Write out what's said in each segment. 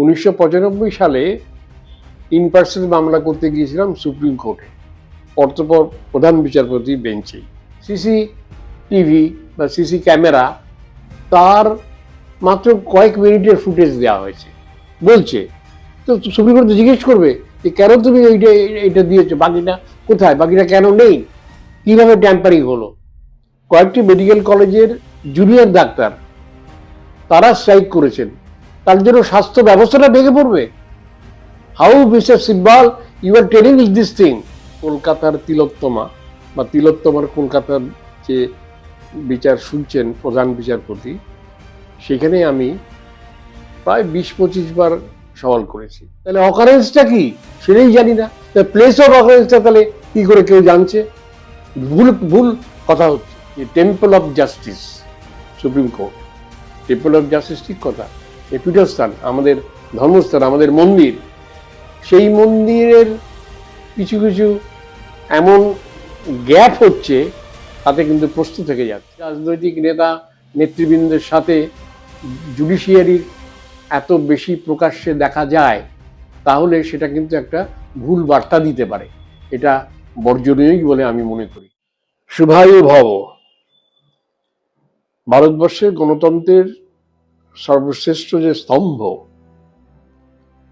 উনিশশো পঁচানব্বই সালে ইন পার্সন মামলা করতে গিয়েছিলাম সুপ্রিম কোর্টে। অর্থপর প্রধান বিচারপতি বেঞ্চে সিসি টিভি বা সিসি ক্যামেরা তার মাত্র কয়েক মিনিটের ফুটেজ দেওয়া হয়েছে। বলছে, তো সুপ্রিম কোর্ট জিজ্ঞেস করবে যে, কেন তুমি এইটা এইটা দিয়েছ? বাকিটা কোথায়? বাকিটা কেন নেই? কীভাবে ট্যাম্পারিং হলো? কয়েকটি মেডিকেল কলেজের জুনিয়র ডাক্তার তারা স্ট্রাইক করেছেন। তার জন্য স্বাস্থ্য ব্যবস্থাটা ভেঙে পড়বে। How mister Sibal you are telling is this thing কলকাতার তিলোত্তমা বা তিলোত্তমার কলকাতার যে বিচার শুনছেন, প্রধান বিচারপতি, সেখানে আমি প্রায় বিশ পঁচিশ বার সওয়াল করেছি। তাহলে অকারেন্সটা কি? সেটাই জানি না। প্লেস অফ অকারেন্সটা তাহলে কি করে কেউ জানছে? ভুল ভুল কথা হচ্ছে। Temple of justice Supreme Court temple of justice ঠিক কথা। এই পীঠস্থান, আমাদের ধর্মস্থান, আমাদের মন্দির, সেই মন্দিরের কিছু কিছু এমন গ্যাপ হচ্ছে, তাতে কিন্তু প্রশ্ন থেকে যাচ্ছে। রাজনৈতিক নেতা, নেতৃবৃন্দের সাথে জুডিশিয়ারির এত বেশি প্রকাশ্যে দেখা যায়, তাহলে সেটা কিন্তু একটা ভুল বার্তা দিতে পারে। এটা বর্জনীয়ই বলে আমি মনে করি। শুভায়ু ভব, ভারতবর্ষের গণতন্ত্রের সর্বশ্রেষ্ঠ যে স্তম্ভ,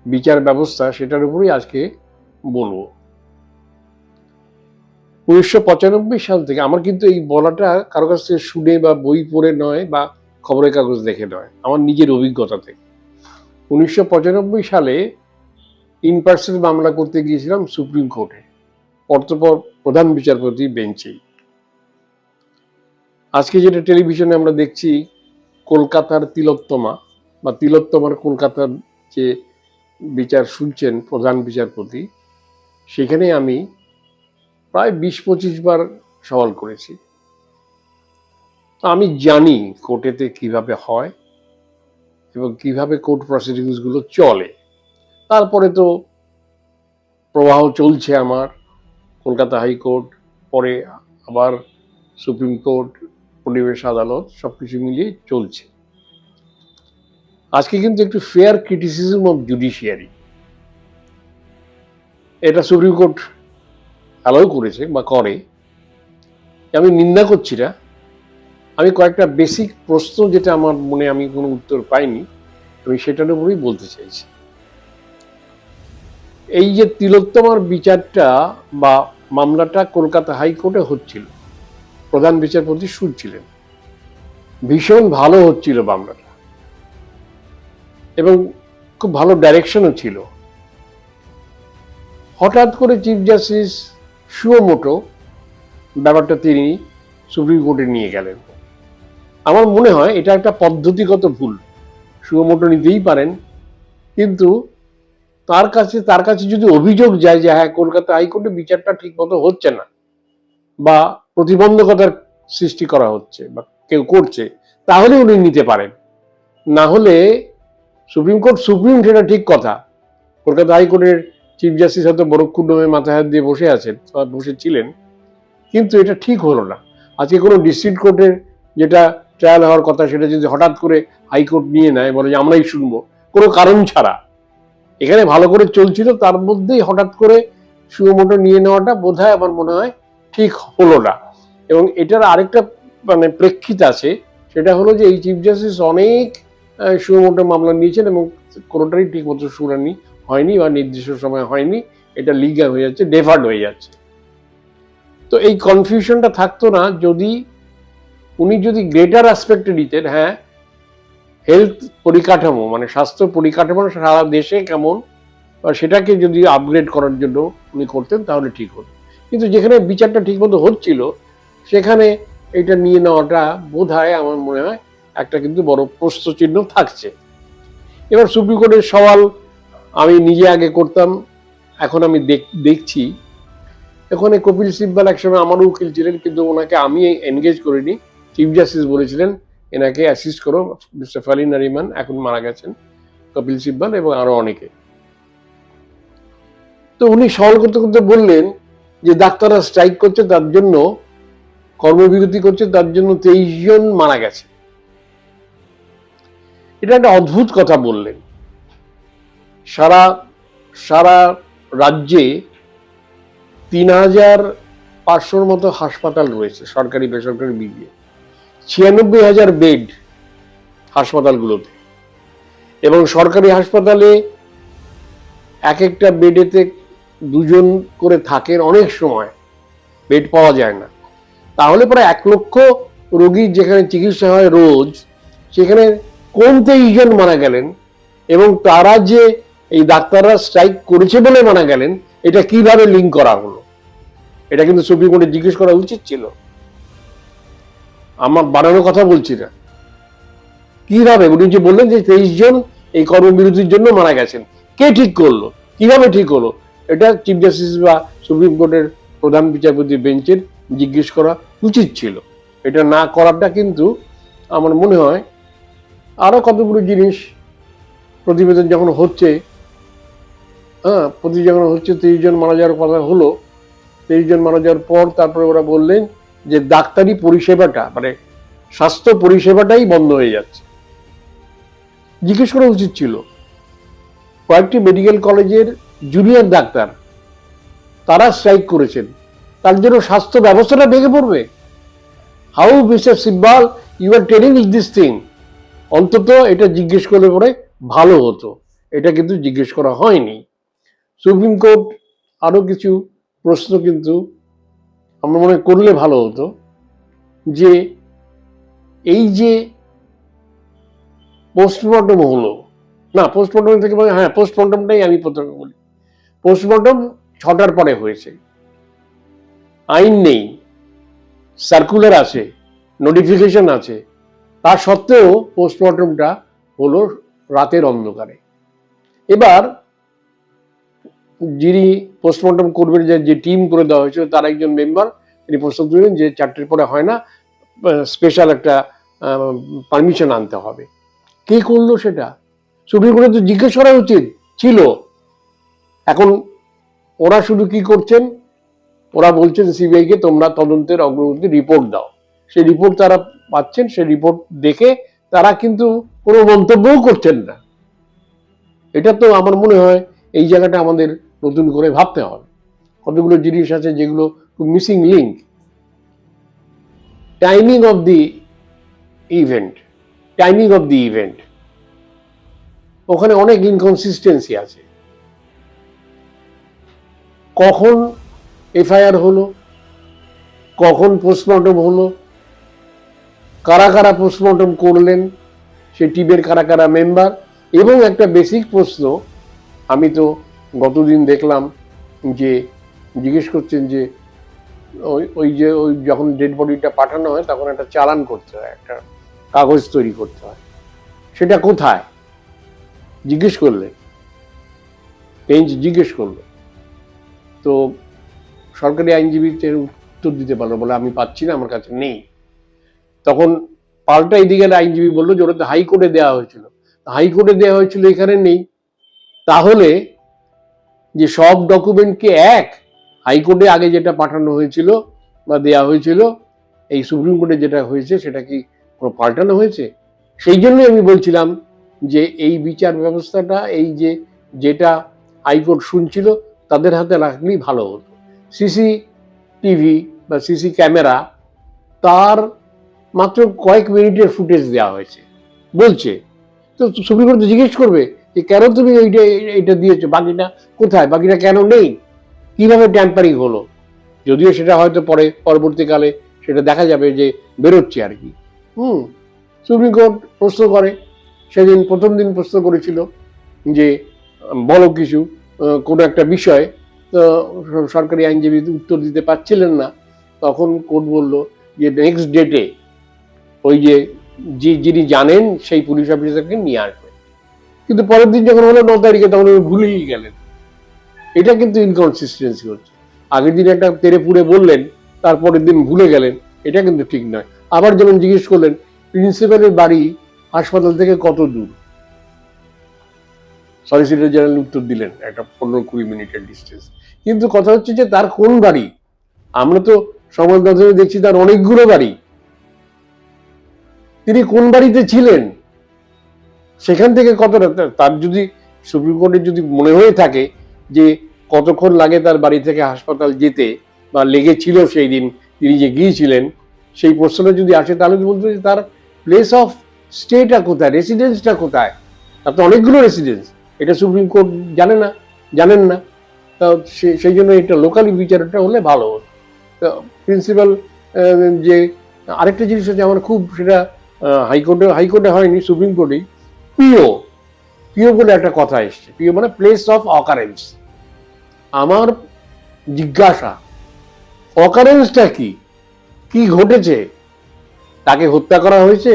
বিচার ব্যবস্থা, সেটার উপরেই আজকে বলব। উনিশশো পঁচানব্বই সাল থেকে আমার কিন্তু এই বলাটা কারও কাছ থেকে শুনে বা বই পড়ে নয় বা খবরের কাগজ দেখে নয়, আমার নিজের অভিজ্ঞতা থেকে। উনিশশো পঁচানব্বই সালে ইন পার্সন মামলা করতে গিয়েছিলাম সুপ্রিম কোর্টে অর্থপর প্রধান বিচারপতি বেঞ্চেই। আজকে যেটা টেলিভিশনে আমরা দেখছি কলকাতার তিলোত্তমা বা তিলোত্তমার কলকাতার যে বিচার শুনছেন, প্রধান বিচারপতি সেখানে আমি প্রায় বিশ পঁচিশ বার সওয়াল করেছি। আমি জানি কোর্টেতে কীভাবে হয় এবং কীভাবে কোর্ট প্রসিডিংসগুলো চলে। তারপরে তো প্রবাহ চলছে আমার, কলকাতা হাইকোর্ট, পরে আবার সুপ্রিম কোর্ট পরিবেশ আদালত সব কিছু মিলিয়ে চলছে। আজকে কিন্তু একটু ফেয়ার ক্রিটিসিজম অফ জুডিশিয়ারি এটা সুপ্রিম কোর্ট অ্যালাউ করেছে বা করে। আমি নিন্দা করছি না আমি কয়েকটা বেসিক প্রশ্ন যেটা আমার মনে আমি কোনো উত্তর পাইনি, আমি সেটার উপরেই বলতে চাইছি। এই যে তিলোত্তমার বিচারটা বা মামলাটা কলকাতা হাইকোর্টে হচ্ছিল প্রধান বিচারপতি সুর ছিলেন। ভীষণ ভালো হচ্ছিল মামলাটা এবং খুব ভালো ডাইরেকশনও ছিল। হঠাৎ করে চিফ জাস্টিস সুয়োমোটো ব্যাপারটা তিনি সুপ্রিম কোর্টে নিয়ে গেলেন। আমার মনে হয় এটা একটা পদ্ধতিগত ভুল। সুয়োমোটো নিতেই পারেন। কিন্তু তার কাছে তার কাছে যদি অভিযোগ যায় যে হ্যাঁ কলকাতা হাইকোর্টে বিচারটা ঠিক মতো হচ্ছে না, বা প্রতিবন্ধকতার সৃষ্টি করা হচ্ছে বা কেউ করছে, তাহলে উনি নিতে পারেন। না হলে সুপ্রিম কোর্ট, সুপ্রিম সেটা ঠিক কথা। কলকাতা হাইকোর্টের চিফ জাস্টিস হয়তো বরক্ষুণ্ডমে মাথায় হাত দিয়ে বসে আছেন বা বসেছিলেন, কিন্তু এটা ঠিক হলো না। আজকে কোনো ডিস্ট্রিক্ট কোর্টের যেটা ট্রায়াল হওয়ার কথা, সেটা যদি হঠাৎ করে হাইকোর্ট নিয়ে নেয়, বলে যে আমরাই শুনব, কোনো কারণ ছাড়া। এখানে ভালো করে চলছিল, তার মধ্যেই হঠাৎ করে সুমোটো নিয়ে নেওয়াটা বোধ হয় আমার মনে হয় ঠিক হলো না। এবং এটার আরেকটা মানে প্রেক্ষিত আছে, সেটা হলো যে এই চিফ জাস্টিস অনেক সুমোটো মামলা নিয়েছেন এবং কোনোটারই ঠিক মতো শুনানি হয়নি বা নির্দিষ্ট সময় হয়নি, এটা লিগাল হয়ে যাচ্ছে ডেফার্ড হয়ে যাচ্ছে। তো এই কনফিউশনটা থাকতো না, যদি উনি যদি গ্রেটার অ্যাসপেক্টে নিতেন হ্যাঁ হেলথ পরিকাঠামো মানে স্বাস্থ্য পরিকাঠামো সারা দেশে কেমন, বা সেটাকে যদি আপগ্রেড করার জন্য উনি করতেন, তাহলে ঠিক হতো। কিন্তু যেখানে বিচারটা ঠিকমতো হচ্ছিল সেখানে এটা নিয়ে নেওয়াটা বোধ হয় আমার মনে হয় একটা কিন্তু বড় প্রশ্নচিহ্ন থাকছে। এবার সুপ্রিম কোর্টের সওয়াল আমি নিজে আগে করতাম, এখন আমি দেখছি। এখানে কপিল সিব্বাল একসময় আমারও উকিল ছিলেন, কিন্তু ওনাকে আমি এনগেজ করিনি। চিফ জাস্টিস বলেছিলেন, এনাকে অ্যাসিস্ট করো মিস্টার ফালি নারিমান এখন মারা গেছেন কপিল সিব্বাল এবং আরও অনেকে। তো উনি সওয়াল করতে করতে বললেন যে, ডাক্তাররা স্ট্রাইক করছে তার জন্য কর্মবিরতি করছে, তার জন্য তেইশ জন মারা গেছে। এটা একটা অদ্ভুত কথা বললেন। সারা সারা রাজ্যে তিন হাজার পাঁচশোর মতো হাসপাতাল রয়েছে, সরকারি, বেসরকারি মিলিয়ে ছিয়ানব্বই হাজার বেড হাসপাতালগুলোতে। এবং সরকারি হাসপাতালে এক একটা বেডেতে দুজন করে থাকেন, অনেক সময় বেড পাওয়া যায় না। তাহলে প্রায় এক লক্ষ রোগীর যেখানে চিকিৎসা হয় রোজ, সেখানে কোন তেইশ জন মারা গেলেন এবং তারা যে এই ডাক্তাররা স্ট্রাইক করেছে বলে মানা গেলেন, এটা কীভাবে লিঙ্ক করা হলো? এটা কিন্তু সুপ্রিম কোর্টে জিজ্ঞেস করা উচিত ছিল। আমার বানানো কথা বলছি না। কীভাবে? উনি যে বললেন যে তেইশ জন এই কর্মবিরতির জন্য মারা গেছেন। কে ঠিক করল? কীভাবে ঠিক হলো? এটা চিফ জাস্টিস বা সুপ্রিম কোর্টের প্রধান বিচারপতি বেঞ্চের জিজ্ঞেস করা উচিত ছিল। এটা না করাটা কিন্তু আমার মনে হয় আরও কতগুলো জিনিস প্রতিবেদন যখন হচ্ছে হ্যাঁ প্রতি যখন হচ্ছে তেইশ জন মারা যাওয়ার কথা হলো, তেইশ জন মারা যাওয়ার পর তারপরে ওরা বললেন যে ডাক্তারি পরিষেবাটা মানে স্বাস্থ্য পরিষেবাটাই বন্ধ হয়ে যাচ্ছে। জিজ্ঞেস করা উচিত ছিল। কয়েকটি মেডিকেল কলেজের জুনিয়র ডাক্তার, তারা স্ট্রাইক করেছেন। তার জন্য স্বাস্থ্য ব্যবস্থাটা ভেঙে পড়বে। How mister Sibal you are telling is this thing অন্তত এটা জিজ্ঞেস করলে পরে ভালো হতো। এটা কিন্তু জিজ্ঞেস করা হয়নি। সুপ্রিম কোর্ট আরও কিছু প্রশ্ন কিন্তু আমার মনে করলে ভালো হতো যে, এই যে পোস্টমর্টম হলো, না পোস্টমর্টম থেকে হ্যাঁ পোস্টমর্টমটাই আমি প্রথমে বলি পোস্টমর্টম ছটার পরে হয়েছে। আইন নেই সার্কুলার আছে নোটিফিকেশন আছে, তা সত্ত্বেও পোস্টমর্টমটা হলো রাতের অন্ধকারে। এবার যিনি পোস্টমর্টম করবেন, যে যে টিম করে দেওয়া হয়েছিল, তার একজন মেম্বার তিনি প্রস্তাব দিলেন যে, চারটের পরে হয় না স্পেশাল একটা পারমিশন আনতে হবে। কে করল সেটা? সুপ্রিম কোর্টে তো জিজ্ঞেস করা উচিত ছিল। এখন ওরা শুধু কি করছেন? ওরা বলছেন সিবিআই কে তোমরা তদন্তের অগ্রগতি রিপোর্ট দাও। সেই রিপোর্ট তারা পাচ্ছেন, সেই রিপোর্ট দেখে তারা কিন্তু কোনো মন্তব্যও করছেন না। এটা তো আমার মনে হয় এই জায়গাটা আমাদের নতুন করে ভাবতে হবে। কতগুলো জিনিস আছে যেগুলো missing link timing of the event timing of the event ওখানে অনেক ইনকনসিস্টেন্সি আছে। কখন এফআইআর হলো? কখন পোস্টমর্টম হলো? কারা কারা পোস্টমর্টম করলেন? সে টিমের কারা কারা মেম্বার এবং একটা বেসিক প্রশ্ন, আমি তো গতদিন দেখলাম যে জিজ্ঞেস করছেন যে ওই ওই যে, ওই যখন ডেড বডিটা পাঠানো হয়, তখন একটা চালান করতে হয়, একটা কাগজ তৈরি করতে হয়। সেটা কোথায়? জিজ্ঞেস করলেন। বেঞ্চ জিজ্ঞেস করল তো সরকারি আইনজীবী এর উত্তর দিতে পারল বলে আমি পাচ্ছি না, আমার কাছে নেই। তখন পাল্টা এদিকে আইনজীবী বলল যে ওটা তো হাইকোর্টে দেওয়া হয়েছিল। হাইকোর্টে দেওয়া হয়েছিল, এখানে নেই। তাহলে যে সব ডকুমেন্ট কি এক, হাইকোর্টে আগে যেটা পাঠানো হয়েছিল বা দেওয়া হয়েছিল, এই সুপ্রিম কোর্টে যেটা হয়েছে সেটা কি কোনো পাল্টানো হয়েছে? সেই জন্যই আমি বলছিলাম যে এই বিচার ব্যবস্থাটা, এই যে যেটা হাইকোর্ট শুনছিল, তাদের হাতে রাখলেই ভালো হতো। সিসি টিভি বা সিসি ক্যামেরা তার মাত্র কয়েক মিনিটের ফুটেজ দেওয়া হয়েছে। বলছে। তো সুপ্রিম কোর্ট জিজ্ঞেস করবে যে, কেন তুমি এইটা এটা দিয়েছ? বাকিটা কোথায়? বাকিটা কেন নেই? কীভাবে ট্যাম্পারিং হলো? যদিও সেটা হয়তো পরে, পরবর্তীকালে সেটা দেখা যাবে যে বেরোচ্ছে আর কি। হুম। সুপ্রিম কোর্ট প্রশ্ন করে। সেদিন প্রথম দিন প্রশ্ন করেছিল যে, বলো কিছু কোনো একটা বিষয় তো সরকারি আইনজীবী উত্তর দিতে পারছিলেন না, তখন কোর্ট বলল যে নেক্সট ডেটে ওই যে যিনি জানেন সেই পুলিশ অফিসারকে নিয়ে আসবে। কিন্তু পরের দিন যখন হলো ন তারিখে তখন উনি ভুলেই গেলেন। এটা কিন্তু ইনকনসিস্টেন্সি হচ্ছে। আগের দিন একটা তেরে পুড়ে বললেন, তারপরের দিন ভুলে গেলেন, এটা কিন্তু ঠিক নয়। আবার যেমন জিজ্ঞেস করলেন, প্রিন্সিপালের বাড়ি হাসপাতাল থেকে কত দূর? সলিসিটর জেনারেল উত্তর দিলেন, একটা পনেরো কুড়ি মিনিটের ডিস্টেন্স কিন্তু কথা হচ্ছে যে তার কোন বাড়ি? আমরা তো সমাজ দেখছি তার অনেকগুলো বাড়ি। তিনি কোন বাড়িতে ছিলেন? সেখান থেকে কতটা তার যদি সুপ্রিম কোর্টের যদি মনে হয়ে থাকে যে কতক্ষণ লাগে তার বাড়ি থেকে হাসপাতাল যেতে বা লেগেছিল সেই দিন তিনি যে গিয়েছিলেন, সেই প্রশ্নটা যদি আসে, তাহলে বলতে যে তার প্লেস অফ স্টেটা কোথায় রেসিডেন্সটা কোথায়? তার তো অনেকগুলো রেসিডেন্স এটা সুপ্রিম কোর্ট জানে না, জানেন না। তা সেই জন্য এটা লোকালি বিচারটা হলে ভালো হতো। প্রিন্সিপাল যে আরেকটা জিনিস হচ্ছে আমার খুব সেটা হাইকোর্টে হাইকোর্টে হয়নি, সুপ্রিম কোর্টেই। পিও পিও বলে একটা কথা এসছে। পিও মানে প্লেস অফ অকারেন্স আমার জিজ্ঞাসা অকারেন্সটা কি? কি ঘটেছে? তাকে হত্যা করা হয়েছে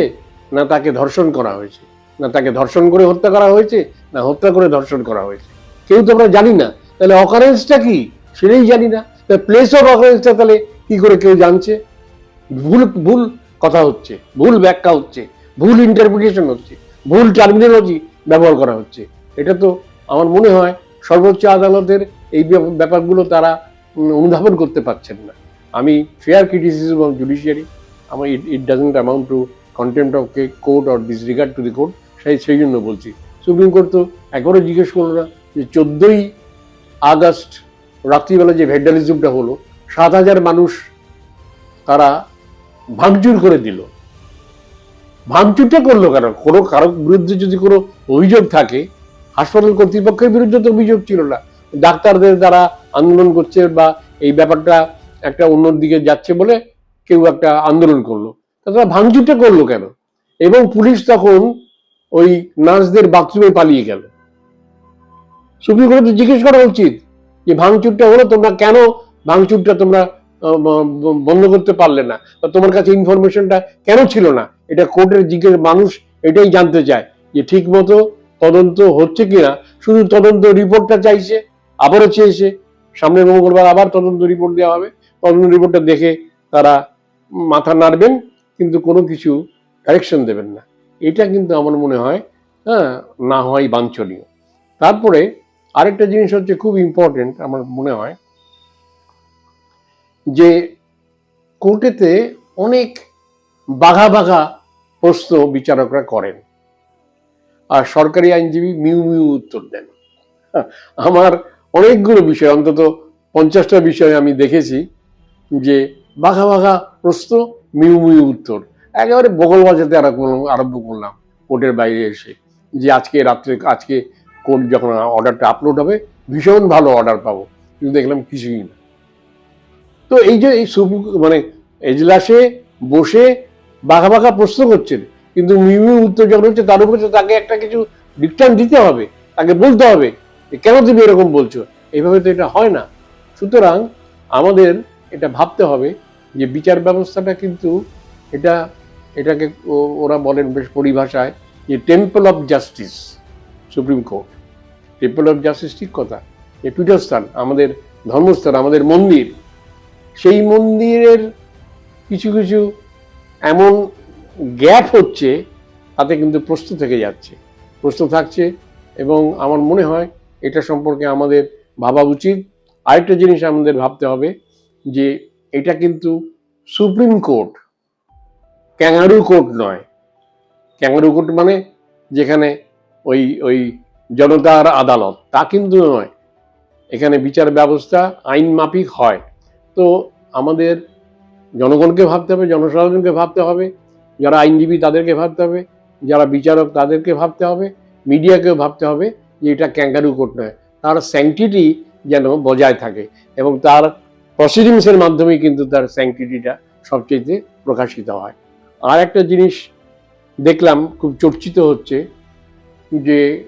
না তাকে ধর্ষণ করা হয়েছে? না তাকে ধর্ষণ করে হত্যা করা হয়েছে? না, হত্যা করে ধর্ষণ করা হয়েছে। কেউ তো আমরা জানি না। তাহলে অকারেন্সটা কি? সেটাই জানি না। প্লেস অফ অকারেন্সটা তাহলে কি করে কেউ জানছে? ভুল ভুল কথা হচ্ছে, ভুল ব্যাখ্যা হচ্ছে, ভুল ইন্টারপ্রিটেশন হচ্ছে, ভুল টার্মিনোলজি ব্যবহার করা হচ্ছে। এটা তো আমার মনে হয় সর্বোচ্চ আদালতের এই ব্যাপারগুলো তারা অনুধাবন করতে পারছেন না। আমি ফেয়ার ক্রিটিসিজম অফ জুডিশিয়ারি আমার it it doesn't amount to contempt of court or disregard to the court সেই সেই জন্য বলছি। সুপ্রিম কোর্ট তো একবারও জিজ্ঞেস করল না যে চোদ্দোই আগস্ট রাত্রিবেলা যে ভ্যান্ডালিজমটা হলো, সাত হাজার মানুষ তারা ভাঙচুর করে দিল। ভাঙচুরটা করল কেন? কোনো কারও বিরুদ্ধে যদি কোনো অভিযোগ থাকে, হাসপাতাল কর্তৃপক্ষের বিরুদ্ধে তো অভিযোগ ছিল না। ডাক্তারদের দ্বারা আন্দোলন করছে বা এই ব্যাপারটা একটা অন্য দিকে যাচ্ছে বলে কেউ একটা আন্দোলন করল। তারা ভাঙচুরটা করল কেন? এবং পুলিশ তখন ওই নার্সদের বাথরুমে পালিয়ে গেল। সুপ্রিম কোর্টে জিজ্ঞেস করা উচিত যে ভাঙচুরটা হলো, তোমরা কেন ভাঙচুরটা তোমরা বন্ধ করতে পারলে না? তোমার কাছে ইনফরমেশনটা কেন ছিল না? এটা কোর্টের জিজ্ঞেস, মানুষ এটাই জানতে চায় যে ঠিক মতো তদন্ত হচ্ছে কিনা। শুধু তদন্ত রিপোর্টটা চাইছে, আবারও চেয়েছে। সামনের মঙ্গলবার আবার তদন্ত রিপোর্ট দেওয়া হবে। তদন্ত রিপোর্টটা দেখে তারা মাথা নাড়বেন, কিন্তু কোনো কিছু ডাইরেকশন দেবেন না। এটা কিন্তু আমার মনে হয় হ্যাঁ না হয় বাঞ্ছনীয়। তারপরে আরেকটা জিনিস হচ্ছে খুব ইম্পর্টেন্ট আমার মনে হয় যে কোর্টেতে অনেক বাঘা বাঘা প্রশ্ন বিচারকরা করেন। আর সরকারি আইনজীবী মিউ মিউ উত্তর দেন। হ্যাঁ, আমার অনেকগুলো বিষয় অন্তত পঞ্চাশটা বিষয় আমি দেখেছি যে বাঘা বাঘা প্রশ্ন মিউ মিউ উত্তর। একেবারে বগল বাজাতে আরম্ভ- আরম্ভ করলাম কোর্টের বাইরে এসে। যে আজকে রাত্রে, আজকে কোর্ট যখন অর্ডারটা আপলোড হবে, ভীষণ ভালো অর্ডার পাবো। কিন্তু দেখলাম কিছুই না। তো এই যে এই সুপ্রিম মানে এজলাসে বসে বাঘা বাঘা প্রশ্ন করছেন, কিন্তু মিমি উত্তর যখন হচ্ছে, তার উপর তাকে একটা কিছু ডিকটান দিতে হবে, তাকে বলতে হবে কেন তুমি এরকম বলছো? এইভাবে তো এটা হয় না। সুতরাং আমাদের এটা ভাবতে হবে যে বিচার ব্যবস্থাটা কিন্তু এটা এটাকে ওরা বলেন বেশ পরিভাষায় যে temple of justice, Supreme Court. Temple of justice ঠিক কথা, যে পীঠস্থান, আমাদের ধর্মস্থান, আমাদের মন্দির। সেই মন্দিরের কিছু কিছু এমন গ্যাপ হচ্ছে, তাতে কিন্তু প্রশ্ন থেকে যাচ্ছে। প্রশ্ন থাকছে এবং আমার মনে হয় এটা সম্পর্কে আমাদের ভাবা উচিত। আরেকটা জিনিস আমাদের ভাবতে হবে যে এটা কিন্তু সুপ্রিম কোর্ট ক্যাঙ্গারু কোর্ট নয়। ক্যাঙ্গারু কোর্ট মানে যেখানে ওই ওই জনতার আদালত। তা কিন্তু নয়। এখানে বিচার ব্যবস্থা, আইন মাফিক হয়। তো আমাদের জনগণকে ভাবতে হবে, জনসাধারণকে ভাবতে হবে, যারা আইনজীবী তাদেরকে ভাবতে হবে, যারা বিচারক তাদেরকে ভাবতে হবে, মিডিয়াকেও ভাবতে হবে যে এটা ক্যাঙ্গারু কোর্ট নয়। তার স্যাংটিটি যেন বজায় থাকে এবং তার প্রসিডিংসের মাধ্যমেই কিন্তু তার স্যাংটিটিটা সবচেয়ে প্রকাশিত হয়। আর একটা জিনিস দেখলাম, খুব চর্চিত হচ্ছে, যে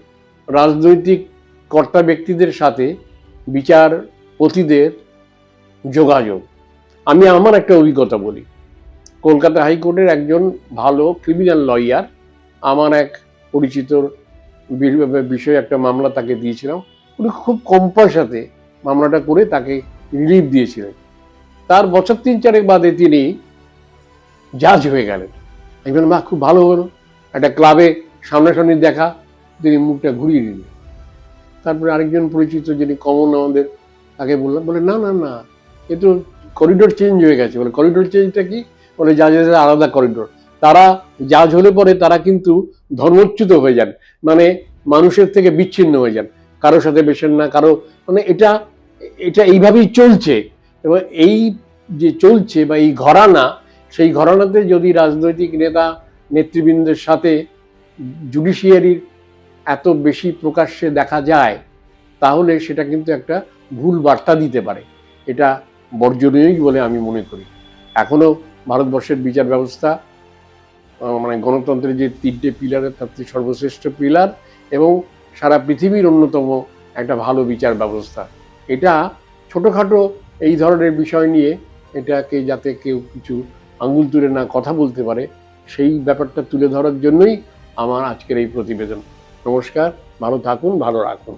রাজনৈতিক কর্তা ব্যক্তিদের সাথে বিচার বিচারপতিদের যোগাযোগ। আমি আমার একটা অভিজ্ঞতা বলি। কলকাতা হাইকোর্টের একজন ভালো ক্রিমিনাল লয়ার, আমার এক পরিচিত বিষয়ে একটা মামলা তাকে দিয়েছিলাম। উনি খুব কম পয়সাতে মামলাটা করে তাকে রিলিফ দিয়েছিলেন। তার বছর তিন চারেক বাদে তিনি জাজ হয়ে গেলেন। একজন মা খুব ভালো হলো, একটা ক্লাবে সামনাসামনি দেখা, তিনি মুখটা ঘুরিয়ে দিলেন। তারপরে আরেকজন পরিচিত যিনি কমন আমাদের, তাকে বললাম, বলে, না না না, এ তো করিডোর চেঞ্জ হয়ে গেছে। বলে করিডোর চেঞ্জটা কি? বলে জাজেদের আলাদা করিডোর তারা জাজ হলে পরে তারা কিন্তু ধর্মচ্যুত হয়ে যান মানে মানুষের থেকে বিচ্ছিন্ন হয়ে যান। কারোর সাথে বেশেন না, কারও মানে এটা এটা এইভাবেই চলছে। এবং এই যে চলছে বা এই ঘরানা সেই ঘরানাতে যদি রাজনৈতিক নেতা নেতৃবৃন্দের সাথে জুডিশিয়ারির এত বেশি প্রকাশ্যে দেখা যায়, তাহলে সেটা কিন্তু একটা ভুল বার্তা দিতে পারে। এটা বর্জনীয়ই বলে আমি মনে করি। এখনও ভারতবর্ষের বিচার ব্যবস্থা মানে গণতন্ত্রের যে তিনটে পিলারের তার সর্বশ্রেষ্ঠ পিলার এবং সারা পৃথিবীর অন্যতম একটা ভালো বিচার ব্যবস্থা। এটা ছোটোখাটো এই ধরনের বিষয় নিয়ে এটাকে যাতে কেউ কিছু আঙুল তুলে না কথা বলতে পারে, সেই ব্যাপারটা তুলে ধরার জন্যই আমার আজকের এই প্রতিবেদন। নমস্কার, ভালো থাকুন, ভালো রাখুন।